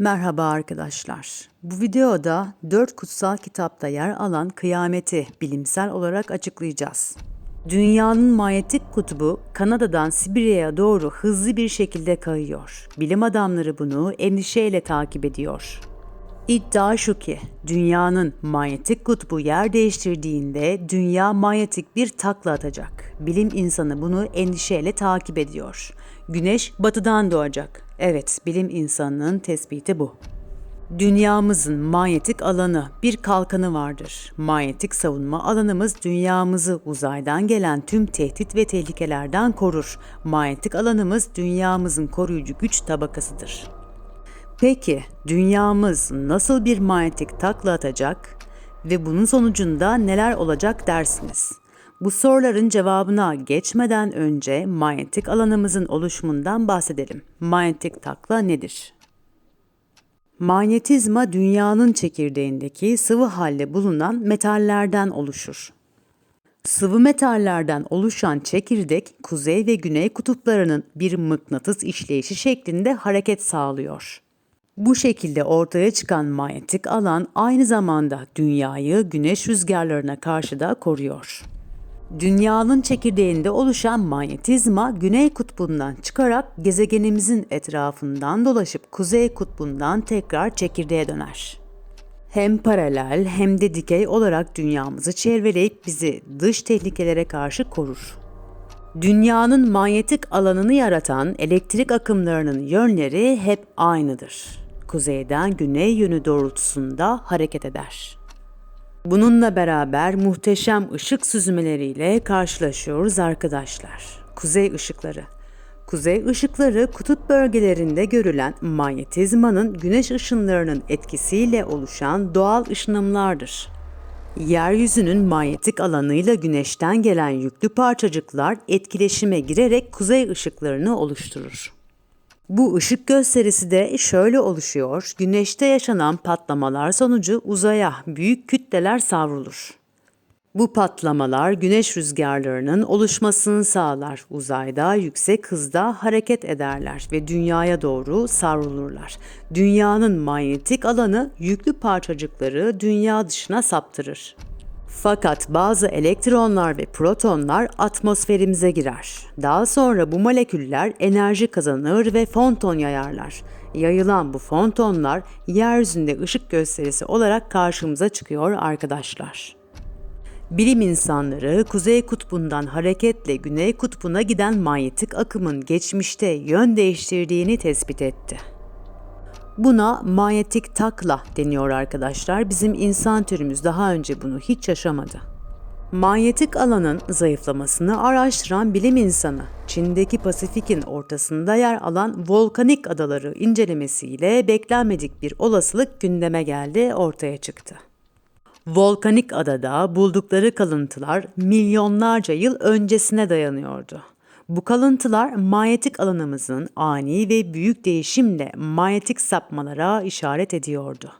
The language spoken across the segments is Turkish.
Merhaba arkadaşlar. Bu videoda dört kutsal kitapta yer alan kıyameti bilimsel olarak açıklayacağız. Dünyanın manyetik kutbu Kanada'dan Sibirya'ya doğru hızlı bir şekilde kayıyor. Bilim adamları bunu endişeyle takip ediyor. İddia şu ki dünyanın manyetik kutbu yer değiştirdiğinde dünya manyetik bir takla atacak. Bilim insanı bunu endişeyle takip ediyor. Güneş batıdan doğacak. Evet, bilim insanının tespiti bu. Dünyamızın manyetik alanı bir kalkanı vardır. Manyetik savunma alanımız dünyamızı uzaydan gelen tüm tehdit ve tehlikelerden korur. Manyetik alanımız dünyamızın koruyucu güç tabakasıdır. Peki dünyamız nasıl bir manyetik takla atacak ve bunun sonucunda neler olacak dersiniz? Bu soruların cevabına geçmeden önce manyetik alanımızın oluşumundan bahsedelim. Manyetik takla nedir? Manyetizma dünyanın çekirdeğindeki sıvı halde bulunan metallerden oluşur. Sıvı metallerden oluşan çekirdek kuzey ve güney kutuplarının bir mıknatıs işleyişi şeklinde hareket sağlıyor. Bu şekilde ortaya çıkan manyetik alan aynı zamanda dünyayı güneş rüzgarlarına karşı da koruyor. Dünyanın çekirdeğinde oluşan manyetizma güney kutbundan çıkarak gezegenimizin etrafından dolaşıp kuzey kutbundan tekrar çekirdeğe döner. Hem paralel hem de dikey olarak dünyamızı çevreleyip bizi dış tehlikelere karşı korur. Dünyanın manyetik alanını yaratan elektrik akımlarının yönleri hep aynıdır. Kuzeyden güney yönü doğrultusunda hareket eder. Bununla beraber muhteşem ışık süzmeleriyle karşılaşıyoruz arkadaşlar. Kuzey ışıkları. Kuzey ışıkları kutup bölgelerinde görülen manyetizmanın güneş ışınlarının etkisiyle oluşan doğal ışınımlardır. Yeryüzünün manyetik alanıyla güneşten gelen yüklü parçacıklar etkileşime girerek kuzey ışıklarını oluşturur. Bu ışık gösterisi de şöyle oluşuyor. Güneşte yaşanan patlamalar sonucu uzaya büyük kütleler savrulur. Bu patlamalar güneş rüzgarlarının oluşmasını sağlar. Uzayda yüksek hızda hareket ederler ve dünyaya doğru savrulurlar. Dünyanın manyetik alanı yüklü parçacıkları dünya dışına saptırır. Fakat bazı elektronlar ve protonlar atmosferimize girer. Daha sonra bu moleküller enerji kazanır ve fonton yayarlar. Yayılan bu fontonlar yeryüzünde ışık gösterisi olarak karşımıza çıkıyor arkadaşlar. Bilim insanları Kuzey Kutbu'ndan hareketle Güney Kutbu'na giden manyetik akımın geçmişte yön değiştirdiğini tespit etti. Buna manyetik takla deniyor arkadaşlar. Bizim insan türümüz daha önce bunu hiç yaşamadı. Manyetik alanın zayıflamasını araştıran bilim insanı, Çin'deki Pasifik'in ortasında yer alan volkanik adaları incelemesiyle beklenmedik bir olasılık gündeme geldi, ortaya çıktı. Volkanik adada buldukları kalıntılar milyonlarca yıl öncesine dayanıyordu. Bu kalıntılar manyetik alanımızın ani ve büyük değişimle manyetik sapmalara işaret ediyordu.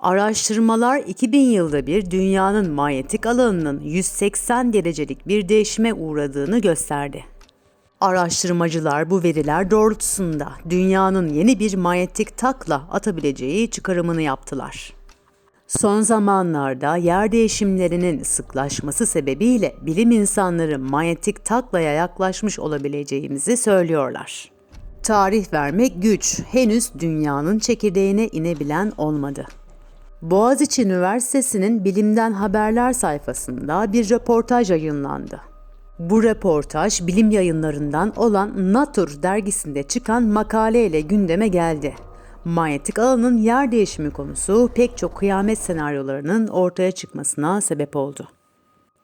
Araştırmalar 2000 yılda bir dünyanın manyetik alanının 180 derecelik bir değişime uğradığını gösterdi. Araştırmacılar bu veriler doğrultusunda dünyanın yeni bir manyetik takla atabileceği çıkarımını yaptılar. Son zamanlarda yer değişimlerinin sıklaşması sebebiyle bilim insanları manyetik taklaya yaklaşmış olabileceğimizi söylüyorlar. Tarih vermek güç, henüz dünyanın çekirdeğine inebilen olmadı. Boğaziçi Üniversitesi'nin Bilimden Haberler sayfasında bir röportaj yayınlandı. Bu röportaj bilim yayınlarından olan Nature dergisinde çıkan makaleyle gündeme geldi manyetik alanın yer değişimi konusu pek çok kıyamet senaryolarının ortaya çıkmasına sebep oldu.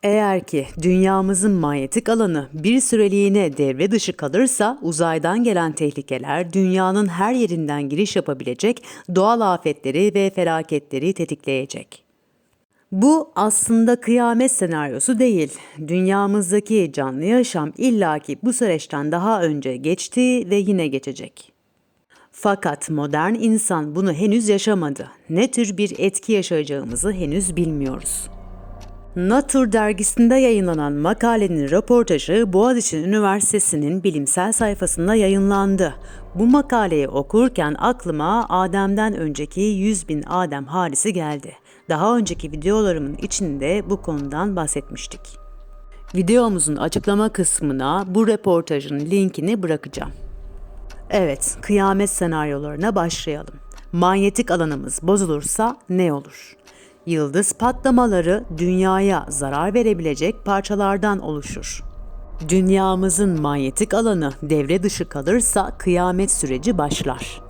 Eğer ki dünyamızın manyetik alanı bir süreliğine devre dışı kalırsa uzaydan gelen tehlikeler dünyanın her yerinden giriş yapabilecek doğal afetleri ve felaketleri tetikleyecek. Bu aslında kıyamet senaryosu değil. Dünyamızdaki canlı yaşam illaki bu süreçten daha önce geçti ve yine geçecek. Fakat modern insan bunu henüz yaşamadı. Ne tür bir etki yaşayacağımızı henüz bilmiyoruz. Nature dergisinde yayınlanan makalenin röportajı Boğaziçi Üniversitesi'nin bilimsel sayfasında yayınlandı. Bu makaleyi okurken aklıma Adem'den önceki 100 bin Adem hadisi geldi. Daha önceki videolarımın içinde bu konudan bahsetmiştik. Videomuzun açıklama kısmına bu röportajın linkini bırakacağım. Evet, kıyamet senaryolarına başlayalım. Manyetik alanımız bozulursa ne olur? Yıldız patlamaları dünyaya zarar verebilecek parçalardan oluşur. Dünyamızın manyetik alanı devre dışı kalırsa kıyamet süreci başlar.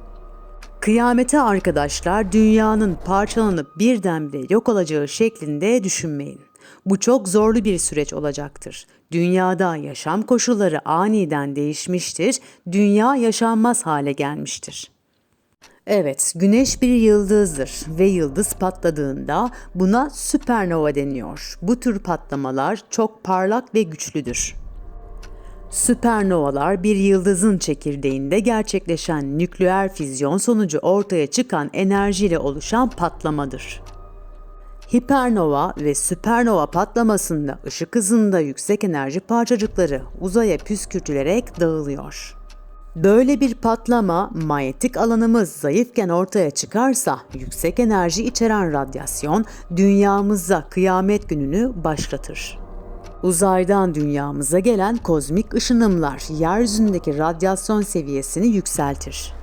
Kıyamete arkadaşlar dünyanın parçalanıp birdenbire yok olacağı şeklinde düşünmeyin. Bu çok zorlu bir süreç olacaktır. Dünyada yaşam koşulları aniden değişmiştir, dünya yaşanmaz hale gelmiştir. Evet, güneş bir yıldızdır ve yıldız patladığında buna süpernova deniyor. Bu tür patlamalar çok parlak ve güçlüdür. Süpernovalar bir yıldızın çekirdeğinde gerçekleşen nükleer füzyon sonucu ortaya çıkan enerjiyle oluşan patlamadır. Hipernova ve süpernova patlamasında ışık hızında yüksek enerji parçacıkları uzaya püskürtülerek dağılıyor. Böyle bir patlama manyetik alanımız zayıfken ortaya çıkarsa yüksek enerji içeren radyasyon dünyamıza kıyamet gününü başlatır. Uzaydan dünyamıza gelen kozmik ışınımlar yeryüzündeki radyasyon seviyesini yükseltir.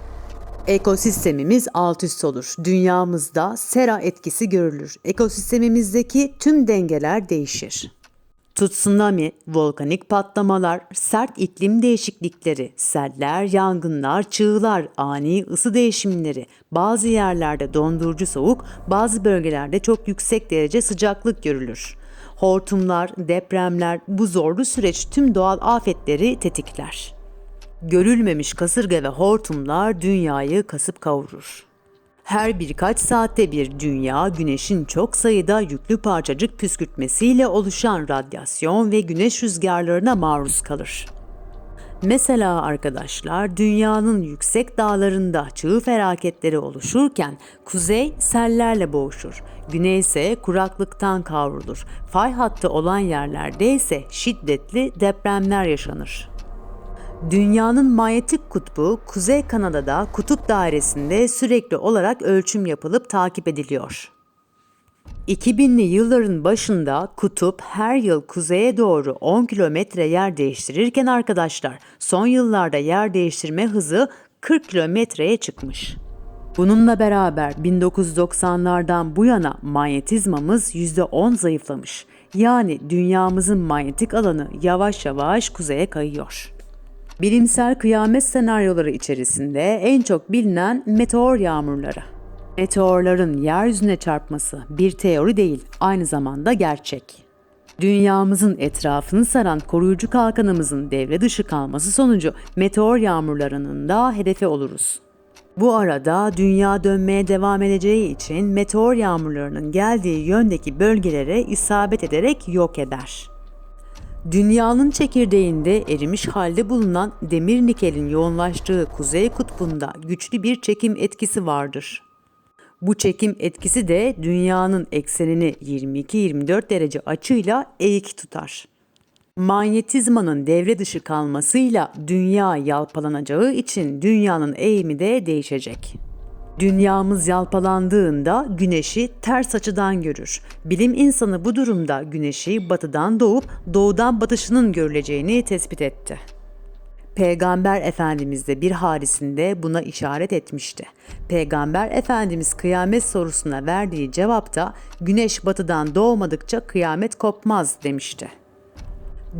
Ekosistemimiz alt üst olur. Dünyamızda sera etkisi görülür. Ekosistemimizdeki tüm dengeler değişir. Tsunami, volkanik patlamalar, sert iklim değişiklikleri, seller, yangınlar, çığlar, ani ısı değişimleri, bazı yerlerde dondurucu soğuk, bazı bölgelerde çok yüksek derece sıcaklık görülür. Hortumlar, depremler, bu zorlu süreç tüm doğal afetleri tetikler. Görülmemiş kasırga ve hortumlar dünyayı kasıp kavurur. Her birkaç saatte bir dünya güneşin çok sayıda yüklü parçacık püskürtmesiyle oluşan radyasyon ve güneş rüzgarlarına maruz kalır. Mesela arkadaşlar dünyanın yüksek dağlarında çığ felaketleri oluşurken kuzey sellerle boğuşur. Güney ise kuraklıktan kavrulur. Fay hattı olan yerlerde ise şiddetli depremler yaşanır. Dünyanın manyetik kutbu Kuzey Kanada'da kutup dairesinde sürekli olarak ölçüm yapılıp takip ediliyor. 2000'li yılların başında kutup her yıl kuzeye doğru 10 kilometre yer değiştirirken arkadaşlar son yıllarda yer değiştirme hızı 40 kilometreye çıkmış. Bununla beraber 1990'lardan bu yana manyetizmamız %10 zayıflamış. Yani dünyamızın manyetik alanı yavaş yavaş kuzeye kayıyor. Bilimsel kıyamet senaryoları içerisinde en çok bilinen meteor yağmurları. Meteorların yeryüzüne çarpması bir teori değil, aynı zamanda gerçek. Dünyamızın etrafını saran koruyucu kalkanımızın devre dışı kalması sonucu meteor yağmurlarının da hedefi oluruz. Bu arada dünya dönmeye devam edeceği için meteor yağmurlarının geldiği yöndeki bölgelere isabet ederek yok eder. Dünyanın çekirdeğinde erimiş halde bulunan demir nikelin yoğunlaştığı kuzey kutbunda güçlü bir çekim etkisi vardır. Bu çekim etkisi de dünyanın eksenini 22-24 derece açıyla eğik tutar. Manyetizmanın devre dışı kalmasıyla dünya yalpalanacağı için dünyanın eğimi de değişecek. Dünyamız yalpalandığında güneşi ters açıdan görür. Bilim insanı bu durumda güneşi batıdan doğup doğudan batışının görüleceğini tespit etti. Peygamber Efendimiz de bir harisinde buna işaret etmişti. Peygamber Efendimiz kıyamet sorusuna verdiği cevapta güneş batıdan doğmadıkça kıyamet kopmaz demişti.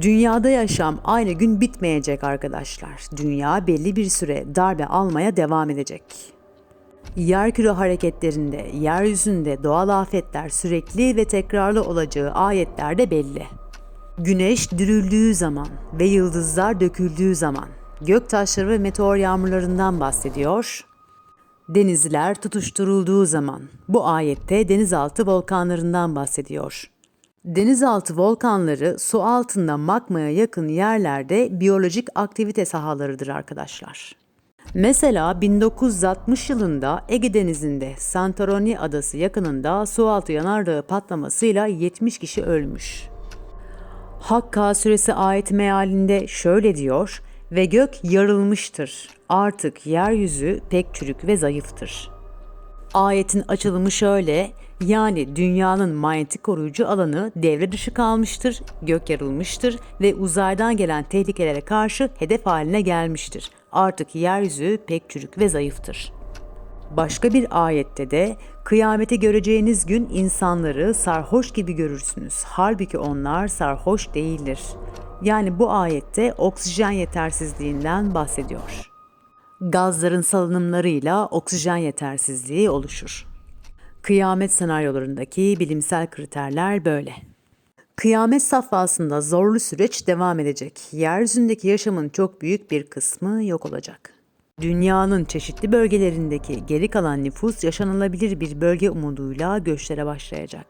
Dünyada yaşam aynı gün bitmeyecek arkadaşlar. Dünya belli bir süre darbe almaya devam edecek. Yerküre hareketlerinde, yeryüzünde doğal afetler sürekli ve tekrarlı olacağı ayetlerde belli. Güneş dürüldüğü zaman ve yıldızlar döküldüğü zaman gök taşları ve meteor yağmurlarından bahsediyor. Denizler tutuşturulduğu zaman bu ayette denizaltı volkanlarından bahsediyor. Denizaltı volkanları su altında magmaya yakın yerlerde biyolojik aktivite sahalarıdır arkadaşlar. Mesela 1960 yılında Ege Denizi'nde Santorini adası yakınında sualtı yanardağı patlamasıyla 70 kişi ölmüş. Hakka suresi ayet mealinde şöyle diyor ve gök yarılmıştır. Artık yeryüzü pek çürük ve zayıftır. Ayetin açılımı şöyle, yani dünyanın manyetik koruyucu alanı devre dışı kalmıştır, gök yarılmıştır ve uzaydan gelen tehlikelere karşı hedef haline gelmiştir. Artık yeryüzü pek çürük ve zayıftır. Başka bir ayette de kıyameti göreceğiniz gün insanları sarhoş gibi görürsünüz. Halbuki onlar sarhoş değildir. Yani bu ayette oksijen yetersizliğinden bahsediyor. Gazların salınımlarıyla oksijen yetersizliği oluşur. Kıyamet senaryolarındaki bilimsel kriterler böyle. Kıyamet safhasında zorlu süreç devam edecek. Yeryüzündeki yaşamın çok büyük bir kısmı yok olacak. Dünyanın çeşitli bölgelerindeki geri kalan nüfus yaşanılabilir bir bölge umuduyla göçlere başlayacak.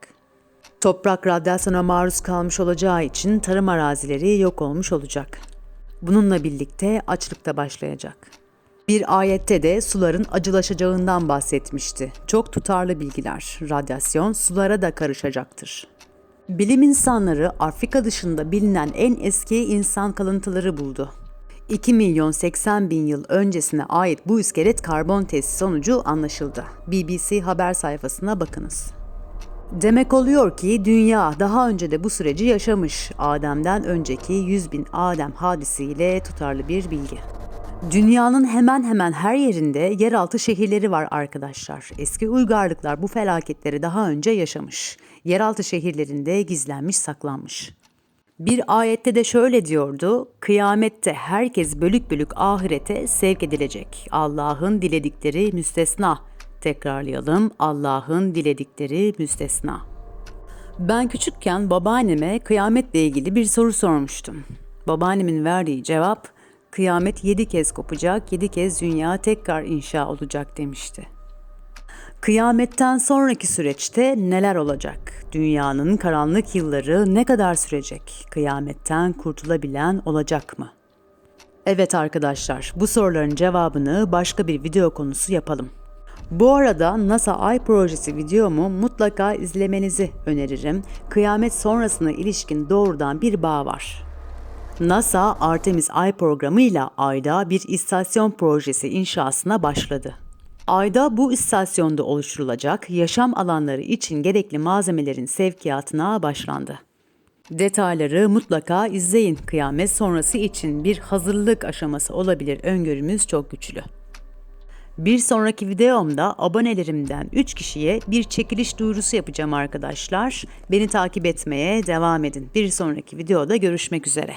Toprak radyasyona maruz kalmış olacağı için tarım arazileri yok olmuş olacak. Bununla birlikte açlık da başlayacak. Bir ayette de suların acılaşacağından bahsetmişti. Çok tutarlı bilgiler. Radyasyon sulara da karışacaktır. Bilim insanları Afrika dışında bilinen en eski insan kalıntıları buldu. 2 milyon 80 bin yıl öncesine ait bu iskelet karbon testi sonucu anlaşıldı. BBC haber sayfasına bakınız. Demek oluyor ki dünya daha önce de bu süreci yaşamış. Adem'den önceki 100 bin Adem hadisiyle tutarlı bir bilgi. Dünyanın hemen hemen her yerinde yeraltı şehirleri var arkadaşlar. Eski uygarlıklar bu felaketleri daha önce yaşamış. Yeraltı şehirlerinde gizlenmiş, saklanmış. Bir ayette de şöyle diyordu, kıyamette herkes bölük bölük ahirete sevk edilecek. Allah'ın diledikleri müstesna. Tekrarlayalım, Allah'ın diledikleri müstesna. Ben küçükken babaanneme kıyametle ilgili bir soru sormuştum. Babaannemin verdiği cevap, kıyamet yedi kez kopacak, yedi kez dünya tekrar inşa olacak demişti. Kıyametten sonraki süreçte neler olacak? Dünyanın karanlık yılları ne kadar sürecek? Kıyametten kurtulabilen olacak mı? Evet arkadaşlar, bu soruların cevabını başka bir video konusu yapalım. Bu arada NASA Ay projesi videomu mutlaka izlemenizi öneririm. Kıyamet sonrasına ilişkin doğrudan bir bağ var. NASA Artemis Ay programıyla Ay'da bir istasyon projesi inşasına başladı. Ayda bu istasyonda oluşturulacak yaşam alanları için gerekli malzemelerin sevkiyatına başlandı. Detayları mutlaka izleyin. Kıyamet sonrası için bir hazırlık aşaması olabilir öngörümüz çok güçlü. Bir sonraki videomda abonelerimden 3 kişiye bir çekiliş duyurusu yapacağım arkadaşlar. Beni takip etmeye devam edin. Bir sonraki videoda görüşmek üzere.